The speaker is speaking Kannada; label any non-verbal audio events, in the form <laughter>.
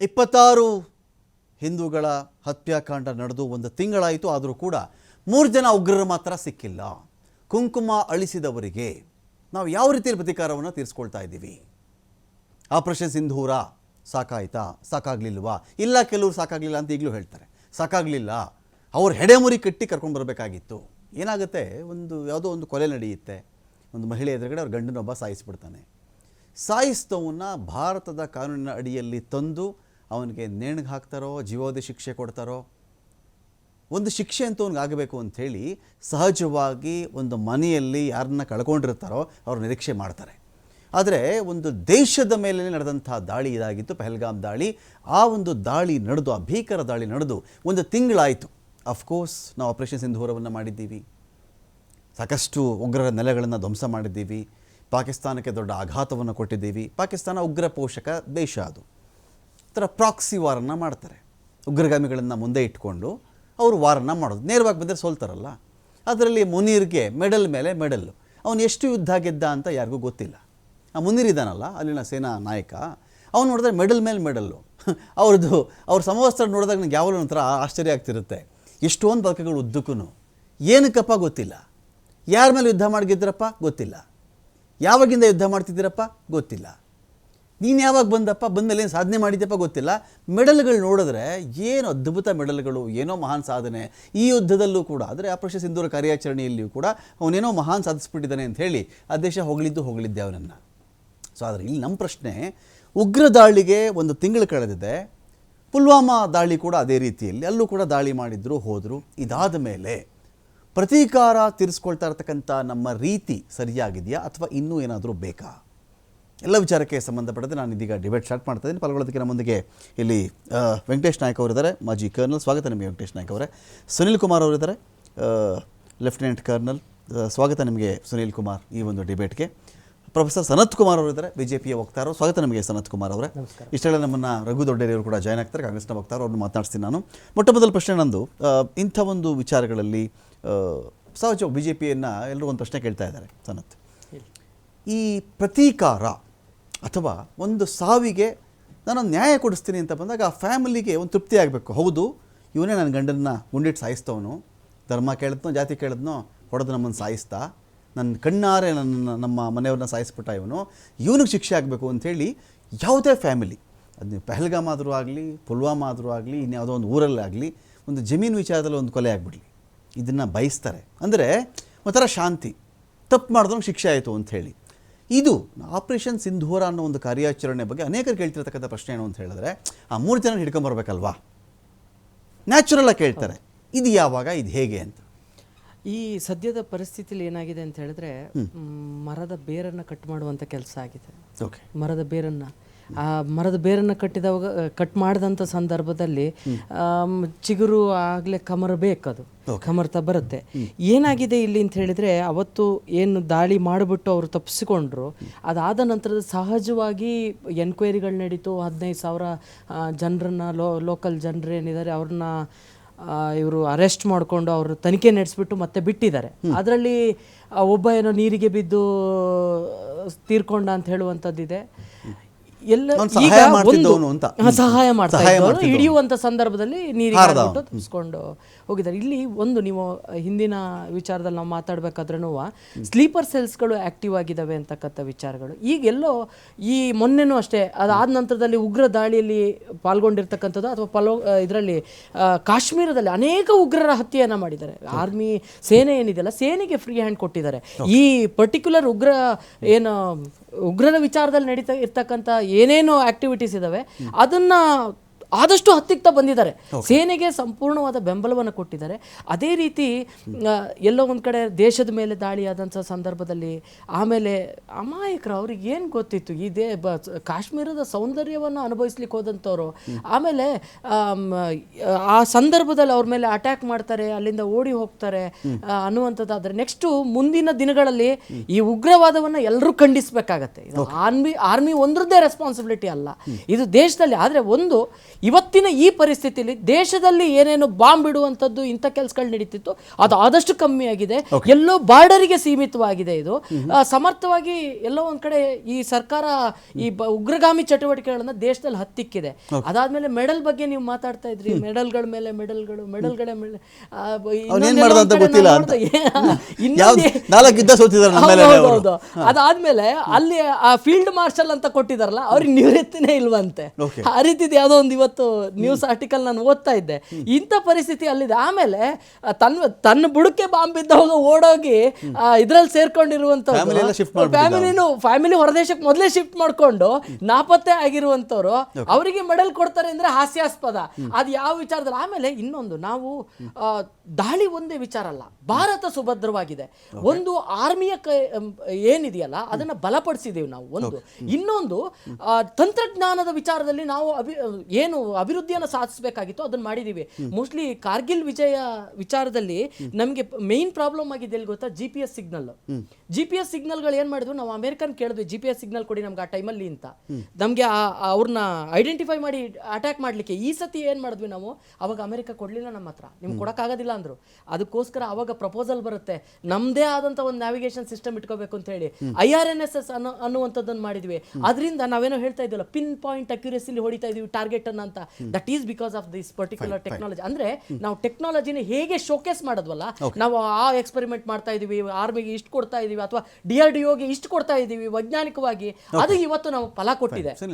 ಇಪ್ಪತ್ತಾರು ಹಿಂದೂಗಳ ಹತ್ಯಾಕಾಂಡ ನಡೆದು ಒಂದು ತಿಂಗಳಾಯಿತು, ಆದರೂ ಕೂಡ ಮೂರು ಜನ ಉಗ್ರರು ಮಾತ್ರ ಸಿಕ್ಕಿಲ್ಲ. ಕುಂಕುಮ ಅಳಿಸಿದವರಿಗೆ ನಾವು ಯಾವ ರೀತಿಯಲ್ಲಿ ಪ್ರತೀಕಾರವನ್ನು ತೀರಿಸ್ಕೊಳ್ತಾ ಇದ್ದೀವಿ? ಆಪರೇಷನ್ ಸಿಂಧೂರ ಸಾಕಾಯ್ತಾ, ಸಾಕಾಗಲಿಲ್ವಾ? ಇಲ್ಲ, ಕೆಲವರು ಸಾಕಾಗಲಿಲ್ಲ ಅಂತ ಈಗಲೂ ಹೇಳ್ತಾರೆ. ಸಾಕಾಗಲಿಲ್ಲ. ಅವ್ರ ಹೆಡೆಮುರಿ ಕಟ್ಟಿ ಕರ್ಕೊಂಡು ಬರಬೇಕಾಗಿತ್ತು. ಏನಾಗುತ್ತೆ? ಒಂದು ಯಾವುದೋ ಒಂದು ಕೊಲೆ ನಡೆಯುತ್ತೆ. ಒಂದು ಮಹಿಳೆ ಎದುರುಗಡೆ ಅವ್ರ ಗಂಡನೊಬ್ಬ ಸಾಯಿಸ್ಬಿಡ್ತಾನೆ. ಸಾಯಿಸಿದವನ್ನ ಭಾರತದ ಕಾನೂನಿನ ಅಡಿಯಲ್ಲಿ ತಂದು ಅವನಿಗೆ ನೇಣಿಗೆ ಹಾಕ್ತಾರೋ ಜೀವೋದಿ ಶಿಕ್ಷೆ ಕೊಡ್ತಾರೋ? ಒಂದು ಶಿಕ್ಷೆ ಅಂತ ಅವ್ನಿಗೆ ಆಗಬೇಕು ಅಂಥೇಳಿ ಸಹಜವಾಗಿ ಒಂದು ಮನೆಯಲ್ಲಿ ಯಾರನ್ನ ಕಳ್ಕೊಂಡಿರ್ತಾರೋ ಅವ್ರು ನಿರೀಕ್ಷೆ ಮಾಡ್ತಾರೆ. ಆದರೆ ಒಂದು ದೇಶದ ಮೇಲೆ ನಡೆದಂಥ ದಾಳಿ ಇದಾಗಿತ್ತು, ಪೆಹಲ್ಗಾಮ್ ದಾಳಿ. ಆ ಒಂದು ದಾಳಿ ನಡೆದು, ಆ ಭೀಕರ ದಾಳಿ ನಡೆದು ಒಂದು ತಿಂಗಳಾಯಿತು. ಅಫ್ಕೋರ್ಸ್ ನಾವು ಆಪರೇಷನ್ ಸಿಂಧೂರವನ್ನು ಮಾಡಿದ್ದೀವಿ. ಸಾಕಷ್ಟು ಉಗ್ರರ ನೆಲೆಗಳನ್ನು ಧ್ವಂಸ ಮಾಡಿದ್ದೀವಿ. ಪಾಕಿಸ್ತಾನಕ್ಕೆ ದೊಡ್ಡ ಆಘಾತವನ್ನು ಕೊಟ್ಟಿದ್ದೀವಿ. ಪಾಕಿಸ್ತಾನ ಉಗ್ರ ಪೋಷಕ ದೇಶ ಅದು. ಥರ ಪ್ರಾಕ್ಸಿ ವಾರನ್ನು ಮಾಡ್ತಾರೆ. ಉಗ್ರಗಾಮಿಗಳನ್ನು ಮುಂದೆ ಇಟ್ಕೊಂಡು ಅವರು ವಾರನ್ನು ಮಾಡೋದು. ನೇರವಾಗಿ ಬಂದರೆ ಸೋಲ್ತಾರಲ್ಲ. ಅದರಲ್ಲಿ ಮುನೀರ್ಗೆ ಮೆಡಲ್ ಮೇಲೆ ಮೆಡಲ್ಲು ಅವನು ಎಷ್ಟು ಯುದ್ಧ ಗೆದ್ದ ಅಂತ ಯಾರಿಗೂ ಗೊತ್ತಿಲ್ಲ. ಆ ಮುನೀರ್ ಇದ್ದಾನಲ್ಲ ಅಲ್ಲಿನ ಸೇನಾ ನಾಯಕ, ಅವನು ನೋಡಿದ್ರೆ ಮೆಡಲ್ ಮೇಲೆ ಮೆಡಲ್ಲು <laughs> ಅವ್ರದ್ದು, ಅವ್ರ ಸಮವಸ್ತ್ರ ನೋಡಿದಾಗ ನನಗೆ ಯಾವಾಗಲೂ ಒಂಥರ ಆಶ್ಚರ್ಯ ಆಗ್ತಿರುತ್ತೆ. ಎಷ್ಟೊಂದು ಬದುಕಗಳು ಉದ್ದಕ್ಕೂ ಏನಕ್ಕಪ್ಪ ಗೊತ್ತಿಲ್ಲ. ಯಾರ ಮೇಲೆ ಯುದ್ಧ ಮಾಡಿದ್ರಪ್ಪ ಗೊತ್ತಿಲ್ಲ. ಯಾವಾಗಿಂದ ಯುದ್ಧ ಮಾಡ್ತಿದ್ದೀರಪ್ಪ ಗೊತ್ತಿಲ್ಲ. ನೀನು ಯಾವಾಗ ಬಂದಪ್ಪ? ಬಂದಮೇಲೆ ಏನು ಸಾಧನೆ ಮಾಡಿದ್ದಪ್ಪ ಗೊತ್ತಿಲ್ಲ. ಮೆಡಲ್ಗಳು ನೋಡಿದ್ರೆ ಏನು ಅದ್ಭುತ ಮೆಡಲ್ಗಳು, ಏನೋ ಮಹಾನ್ ಸಾಧನೆ. ಈ ಯುದ್ಧದಲ್ಲೂ ಕೂಡ ಅಂದರೆ ಆಪರೇಷನ್ ಸಿಂಧೂರ ಕಾರ್ಯಾಚರಣೆಯಲ್ಲಿಯೂ ಕೂಡ ಅವನೇನೋ ಮಹಾನ್ ಸಾಧಿಸ್ಬಿಟ್ಟಿದ್ದಾನೆ ಅಂತ ಹೇಳಿ ಆ ದೇಶ ಹೊಗಳಿದ್ದು ಹೊಗಳಿದ್ದೆ ಅವನನ್ನು. ಸೊ ಆದರೆ ಇಲ್ಲಿ ನಮ್ಮ ಪ್ರಶ್ನೆ, ಉಗ್ರ ದಾಳಿಗೆ ಒಂದು ತಿಂಗಳು ಕಳೆದಿದೆ. ಪುಲ್ವಾಮಾ ದಾಳಿ ಕೂಡ ಅದೇ ರೀತಿಯಲ್ಲಿ, ಅಲ್ಲೂ ಕೂಡ ದಾಳಿ ಮಾಡಿದ್ರು, ಹೋದರು. ಇದಾದ ಮೇಲೆ ಪ್ರತೀಕಾರ ತೀರಿಸ್ಕೊಳ್ತಾ ಇರ್ತಕ್ಕಂಥ ನಮ್ಮ ರೀತಿ ಸರಿಯಾಗಿದೆಯಾ ಅಥವಾ ಇನ್ನೂ ಏನಾದರೂ ಬೇಕಾ? ಎಲ್ಲ ವಿಚಾರಕ್ಕೆ ಸಂಬಂಧಪಟ್ಟಂತೆ ನಾನು ಇದೀಗ ಡಿಬೇಟ್ ಸ್ಟಾರ್ಟ್ ಮಾಡ್ತಾ ಇದ್ದೀನಿ. ಪಾಲ್ಗೊಳ್ಳೋದಕ್ಕೆ ನಮ್ಮೊಂದಿಗೆ ಇಲ್ಲಿ ವೆಂಕಟೇಶ್ ನಾಯ್ಕ ಅವರಿದ್ದಾರೆ. ಮಾಜಿ ಕರ್ನಲ್. ಸ್ವಾಗತ ನಿಮಗೆ ವೆಂಕಟೇಶ್ ನಾಯ್ಕ ಅವರೇ. ಸುನಿಲ್ ಕುಮಾರ್ ಅವರಿದ್ದಾರೆ. Lieutenant colonel. ಸ್ವಾಗತ ನಿಮಗೆ ಸುನೀಲ್ ಕುಮಾರ್ ಈ ಒಂದು ಡಿಬೇಟ್ಗೆ ಪ್ರೊಫೆಸರ್ ಸನತ್ ಕುಮಾರ್ ಅವರಿದ್ದಾರೆ. ಬಿ ಜೆ ಪಿಯ ವಕ್ತಾರರು. ಸ್ವಾಗತ ನಿಮಗೆ ಸನತ್ ಕುಮಾರ್ ಅವರೇ. ಇಷ್ಟೆಲ್ಲ ನಮ್ಮನ್ನು ರಘು ದೊಡ್ಡೇರಿಯವರು ಕೂಡ ಜಾಯ್ನ್ ಆಗ್ತಾರೆ. ಕಾಂಗ್ರೆಸ್ನ ವಕ್ತಾರ ಅವ್ರನ್ನ ಮಾತಾಡ್ತೀನಿ ನಾನು. ಮೊಟ್ಟ ಮೊದಲ ಪ್ರಶ್ನೆ ನಂದು ಇಂಥ ಒಂದು ವಿಚಾರಗಳಲ್ಲಿ ಸಹಜ ಬಿ ಜೆ ಪಿಯನ್ನು ಎಲ್ಲರೂ ಒಂದು ಪ್ರಶ್ನೆ ಕೇಳ್ತಾ ಇದ್ದಾರೆ ಸನತ್. ಈ ಪ್ರತೀಕಾರ ಅಥವಾ ಒಂದು ಸಾವಿಗೆ ನಾನು ನ್ಯಾಯ ಕೊಡಿಸ್ತೀನಿ ಅಂತ ಬಂದಾಗ ಆ ಫ್ಯಾಮಿಲಿಗೆ ಒಂದು ತೃಪ್ತಿ ಆಗಬೇಕು. ಹೌದು, ಇವನೇ ನನ್ನ ಗಂಡನ್ನ ಗುಂಡಿಟ್ಟು ಸಾಯಿಸ್ತವನು. ಧರ್ಮ ಕೇಳಿದ್ನೋ, ಜಾತಿ ಕೇಳಿದ್ನೋ, ಹೊಡೆದು ನಮ್ಮನ್ನು ಸಾಯಿಸ್ತಾ, ನನ್ನ ಕಣ್ಣಾರೆ ನನ್ನ ನಮ್ಮ ಮನೆಯವ್ರನ್ನ ಸಾಯಿಸ್ಬಿಟ್ಟ ಇವನು. ಇವನಿಗೆ ಶಿಕ್ಷೆ ಆಗಬೇಕು ಅಂಥೇಳಿ ಯಾವುದೇ ಫ್ಯಾಮಿಲಿ, ಅದು ನೀವು ಪೆಹಲ್ಗಾಮ್ ಆದರೂ ಆಗಲಿ ಪುಲ್ವಾಮ ಆದರೂ ಆಗಲಿ ಇನ್ಯಾವುದೋ ಒಂದು ಊರಲ್ಲಾಗಲಿ ಒಂದು ಜಮೀನು ವಿಚಾರದಲ್ಲಿ ಒಂದು ಕೊಲೆ ಆಗಿಬಿಡಲಿ. ಇದನ್ನು ಬಯಸ್ತಾರೆ. ಅಂದರೆ ಒಂಥರ ಶಾಂತಿ. ತಪ್ಪು ಮಾಡಿದ್ರೆ ಶಿಕ್ಷೆ ಆಯಿತು ಅಂತ ಹೇಳಿ. ಇದು ಆಪರೇಷನ್ ಸಿಂಧೂರ ಅನ್ನೋ ಒಂದು ಕಾರ್ಯಾಚರಣೆ ಬಗ್ಗೆ ಅನೇಕರು ಕೇಳ್ತಿರ್ತಕ್ಕಂಥ ಪ್ರಶ್ನೆ ಏನು ಅಂತ ಹೇಳಿದ್ರೆ ಆ ಮೂರು ಜನ ಹಿಡ್ಕೊಂಬರ್ಬೇಕಲ್ವಾ ನ್ಯಾಚುರಲಾಗಿ ಕೇಳ್ತಾರೆ. ಇದು ಯಾವಾಗ ಇದು ಹೇಗೆ ಅಂತ. ಈ ಸದ್ಯದ ಪರಿಸ್ಥಿತಿಲಿ ಏನಾಗಿದೆ ಅಂತ ಹೇಳಿದ್ರೆ ಮರದ ಬೇರನ್ನು ಕಟ್ ಮಾಡುವಂಥ ಕೆಲಸ ಆಗಿದೆ. ಓಕೆ ಮರದ ಬೇರನ್ನ. ಆ ಮರದ ಬೇರನ್ನು ಕಟ್ಟಿದವಾಗ ಕಟ್ ಮಾಡಿದಂಥ ಸಂದರ್ಭದಲ್ಲಿ ಆಮ್, ಚಿಗುರು ಆಗಲೇ ಕಮರ ಬೇಕದು. ಕಮರ್ತಾ ಬರುತ್ತೆ. ಏನಾಗಿದೆ ಇಲ್ಲಿ ಅಂತ ಹೇಳಿದರೆ ಅವತ್ತು ಏನು ದಾಳಿ ಮಾಡಿಬಿಟ್ಟು ಅವರು ತಪ್ಪಿಸಿಕೊಂಡ್ರು ಅದಾದ ನಂತರದ ಸಹಜವಾಗಿ ಎನ್ಕ್ವೈರಿಗಳು ನಡೀತು. ಹದಿನೈದು ಸಾವಿರ ಜನರನ್ನ ಲೋ ಲೋಕಲ್ ಜನರು ಏನಿದ್ದಾರೆ ಅವ್ರನ್ನ ಇವರು ಅರೆಸ್ಟ್ ಮಾಡಿಕೊಂಡು ಅವರು ತನಿಖೆ ನಡೆಸಿಬಿಟ್ಟು ಮತ್ತೆ ಬಿಟ್ಟಿದ್ದಾರೆ. ಅದರಲ್ಲಿ ಒಬ್ಬ ಏನೋ ನೀರಿಗೆ ಬಿದ್ದು ತೀರ್ಕೊಂಡ ಅಂತ ಹೇಳುವಂಥದ್ದಿದೆ. ಎಲ್ಲ ಈಗ ಸಹಾಯ ಒಂದು-. ಸಹಾಯ ಮಾಡ್ತಾ ಇದ್ದವನು. ಹಿಡಿಯುವಂತ ಸಂದರ್ಭದಲ್ಲಿ ನೀರಿಗೆ ತಪ್ಪಿಸ್ಕೊಂಡು ಹೋಗಿದ್ದಾರೆ. ಇಲ್ಲಿ ಒಂದು ನೀವು ಹಿಂದಿನ ವಿಚಾರದಲ್ಲಿ ನಾವು ಮಾತಾಡ್ಬೇಕಾದ್ರೂ ಸ್ಲೀಪರ್ ಸೆಲ್ಸ್ಗಳು ಆಕ್ಟಿವ್ ಆಗಿದ್ದಾವೆ ಅಂತಕ್ಕಂಥ ವಿಚಾರಗಳು. ಈಗೆಲ್ಲೋ ಈ ಮೊನ್ನೆನೂ ಅಷ್ಟೇ ಅದಾದ ನಂತರದಲ್ಲಿ ಉಗ್ರ ದಾಳಿಯಲ್ಲಿ ಪಾಲ್ಗೊಂಡಿರ್ತಕ್ಕಂಥದ್ದು ಅಥವಾ ಪಲೋ ಇದರಲ್ಲಿ ಕಾಶ್ಮೀರದಲ್ಲಿ ಅನೇಕ ಉಗ್ರರ ಹತ್ಯೆಯನ್ನು ಮಾಡಿದ್ದಾರೆ. ಆರ್ಮಿ ಸೇನೆ ಏನಿದೆಯಲ್ಲ ಸೇನೆಗೆ ಫ್ರೀ ಹ್ಯಾಂಡ್ ಕೊಟ್ಟಿದ್ದಾರೆ. ಈ ಪರ್ಟಿಕ್ಯುಲರ್ ಉಗ್ರ ಏನು ಉಗ್ರರ ವಿಚಾರದಲ್ಲಿ ನಡೀತಾ ಇರ್ತಕ್ಕಂಥ ಏನೇನು ಆಕ್ಟಿವಿಟೀಸ್ ಇದಾವೆ ಅದನ್ನ ಆದಷ್ಟು ಹತ್ತಿಕ್ತಾ ಬಂದಿದ್ದಾರೆ. ಸೇನೆಗೆ ಸಂಪೂರ್ಣವಾದ ಬೆಂಬಲವನ್ನು ಕೊಟ್ಟಿದ್ದಾರೆ. ಅದೇ ರೀತಿ ಎಲ್ಲೋ ಒಂದು ಕಡೆ ದೇಶದ ಮೇಲೆ ದಾಳಿ ಆದಂಥ ಸಂದರ್ಭದಲ್ಲಿ ಆಮೇಲೆ ಅಮಾಯಕರು ಅವ್ರಿಗೆ ಏನು ಗೊತ್ತಿತ್ತು? ಈ ದೇ ಬ ಕಾಶ್ಮೀರದ ಸೌಂದರ್ಯವನ್ನು ಅನುಭವಿಸ್ಲಿಕ್ಕೆ ಹೋದಂಥವ್ರು ಆಮೇಲೆ ಆ ಸಂದರ್ಭದಲ್ಲಿ ಅವ್ರ ಮೇಲೆ ಅಟ್ಯಾಕ್ ಮಾಡ್ತಾರೆ ಅಲ್ಲಿಂದ ಓಡಿ ಹೋಗ್ತಾರೆ ಅನ್ನುವಂಥದ್ದಾದರೆ ಅನ್ನುವಂಥದ್ದಾದ್ರೆ ನೆಕ್ಸ್ಟು ಮುಂದಿನ ದಿನಗಳಲ್ಲಿ ಈ ಉಗ್ರವಾದವನ್ನು ಎಲ್ಲರೂ ಖಂಡಿಸಬೇಕಾಗತ್ತೆ. ಇದು ಆರ್ಮಿ ಆರ್ಮಿ ಒಂದ್ರದ್ದೇ ರೆಸ್ಪಾನ್ಸಿಬಿಲಿಟಿ ಅಲ್ಲ. ಇದು ದೇಶದಲ್ಲಿ ಆದರೆ ಒಂದು ಇವತ್ತಿನ ಈ ಪರಿಸ್ಥಿತಿಯಲ್ಲಿ ದೇಶದಲ್ಲಿ ಏನೇನು ಬಾಂಬ್ ಇಡುವಂಥದ್ದು ಇಂಥ ಕೆಲಸಗಳು ನಡೀತಿತ್ತು. ಅದು ಆದಷ್ಟು ಕಮ್ಮಿ ಆಗಿದೆ. ಎಲ್ಲೋ ಬಾರ್ಡರಿಗೆ ಸೀಮಿತವಾಗಿದೆ ಇದು. ಸಮರ್ಥವಾಗಿ ಎಲ್ಲೋ ಒಂದ್ ಕಡೆ ಈ ಸರ್ಕಾರ ಈ ಉಗ್ರಗಾಮಿ ಚಟುವಟಿಕೆಗಳನ್ನ ದೇಶದಲ್ಲಿ ಹತ್ತಿಕ್ಕಿದೆ. ಅದಾದ್ಮೇಲೆ ಮೆಡಲ್ ಬಗ್ಗೆ ನೀವು ಮಾತಾಡ್ತಾ ಇದ್ರಿ. ಮೆಡಲ್ಗಳ ಮೇಲೆ ಮೆಡಲ್ಗಳು ಮೆಡಲ್ಗಳ ಮೇಲೆ. <laughs> ಅದಾದ್ಮೇಲೆ ಅಲ್ಲಿ ಆ ಫೀಲ್ಡ್ ಮಾರ್ಷಲ್ ಅಂತ ಕೊಟ್ಟಿದಾರಲ್ಲ ಅವ್ರಿಗೆ ನಿವೃತ್ತಿನೇ ಇಲ್ವಂತೆ. ಆ ರೀತಿದ್ ಯಾವ್ದೋ ಒಂದು ಇವತ್ತು ನ್ಯೂಸ್ ಆರ್ಟಿಕಲ್ ನಾನು ಓದ್ತಾ ಇದ್ದೆ. ಇಂಥ ಪರಿಸ್ಥಿತಿ ಅಲ್ಲಿದೆ. ಆಮೇಲೆ ತನ್ನ ತನ್ನ ಬುಡಕ್ಕೆ ಬಾಂಬ್ ಬಿದ್ದವಾಗ ಓಡೋಗಿ ಇದ್ರಲ್ಲಿ ಸೇರ್ಕೊಂಡಿರುವಂತ ಫ್ಯಾಮಿಲಿನು ಫ್ಯಾಮಿಲಿ ಹೊರದೇಶಕ್ಕೆ ಮೊದಲೇ ಶಿಫ್ಟ್ ಮಾಡ್ಕೊಂಡು ನಾಪತ್ತೆ ಆಗಿರುವಂತವ್ರು ಅವರಿಗೆ ಮೆಡಲ್ ಕೊಡ್ತಾರೆ ಅಂದ್ರೆ ಹಾಸ್ಯಾಸ್ಪದ. ಅದು ಯಾವ ವಿಚಾರದಲ್ಲಿ? ಆಮೇಲೆ ಇನ್ನೊಂದು ನಾವು ದಾಳಿ ಒಂದೇ ವಿಚಾರ ಅಲ್ಲ. ಭಾರತ ಸುಭದ್ರವಾಗಿದೆ. ಒಂದು ಆರ್ಮಿಯ ಏನಿದೆಯಲ್ಲ ಅದನ್ನ ಬಲಪಡಿಸಿದೀವಿ ನಾವು. ಒಂದು. ಇನ್ನೊಂದು ತಂತ್ರಜ್ಞಾನದ ವಿಚಾರದಲ್ಲಿ ನಾವು ಅಭಿ ಏನು ಅಭಿವೃದ್ಧಿಯನ್ನು ಸಾಧಿಸಬೇಕಾಗಿತ್ತು ಅದನ್ನ ಮಾಡಿದೀವಿ. ಮೋಸ್ಟ್ಲಿ ಕಾರ್ಗಿಲ್ ವಿಜಯ ವಿಚಾರದಲ್ಲಿ ನಮಗೆ ಮೇನ್ ಪ್ರಾಬ್ಲಮ್ ಆಗಿದೆ ಎಲ್ಲಿ ಗೊತ್ತಾ? G P S signal G P S ಸಿಗ್ನಲ್ಗಳು ಏನು ಮಾಡಿದ್ವು? ನಾವು ಅಮೆರಿಕನ್ ಕೇಳಿದ್ವಿ ಜಿ ಪಿ ಎಸ್ ಸಿಗ್ನಲ್ ಕೊಡಿ ನಮ್ಗೆ ಆ ಟೈಮಲ್ಲಿ ಅಂತ. ನಮಗೆ ಅವ್ರನ್ನ ಐಡೆಂಟಿಫೈ ಮಾಡಿ ಅಟ್ಯಾಕ್ ಮಾಡ್ಲಿಕ್ಕೆ ಈ ಸತಿ ಏನು ಮಾಡಿದ್ವಿ ನಾವು? ಅವಾಗ ಅಮೆರಿಕ ಕೊಡ್ಲಿಲ್ಲ ನಮ್ಮ ಹತ್ರ. ನಿಮ್ಗೆ ಕೊಡೋಕ್ಕಾಗೋದಿಲ್ಲ ಅಂದ್ರು. ಅದಕ್ಕೋಸ್ಕರ ಅವಾಗ ಪ್ರಪೋಸಲ್ ಬರುತ್ತೆ. ನಮ್ದೇ ಆದಂಥ ಒಂದು ನ್ಯಾವಿಗೇಷನ್ ಸಿಸ್ಟಮ್ ಇಟ್ಕೋಬೇಕು ಅಂತ ಹೇಳಿ I R N S S ಅನ್ನೋ ಅನ್ನುವಂಥದ್ದನ್ನು ಮಾಡಿದ್ವಿ. ಅದರಿಂದ ನಾವೇನೋ ಹೇಳ್ತಾ ಇದ್ವಲ್ಲ ಪಿನ್ ಪಾಯಿಂಟ್ ಅಕ್ಯುರೇಸಿಲಿ ಹೊಡಿತಾ ಇದ್ದೀವಿ ಟಾರ್ಗೆಟ್ ಅನ್ನ ಅಂತ. That is because of this particular technology ಅಂದ್ರೆ ನಾವು ಟೆಕ್ನಾಲಜಿನ ಹೇಗೆ ಶೋಕೇಸ್ ಮಾಡೋದ್ವಲ್ಲ ನಾವು ಆ ಎಕ್ಸ್ಪೆರಿಮೆಂಟ್ ಮಾಡ್ತಾ ಇದೀವಿ ಆರ್ಮಿಗೆ ಇಷ್ಟು ಕೊಡ್ತಾ ಇದೀವಿ ಅಥವಾ ಡಿ ಆರ್ ಡಿ ಇಷ್ಟು ಕೊಡ್ತಾ ಇದೀವಿ ವೈಜ್ಞಾನಿಕವಾಗಿ ಅದು ಇವತ್ತು ನಾವು ಫಲ ಕೊಟ್ಟಿದೆ.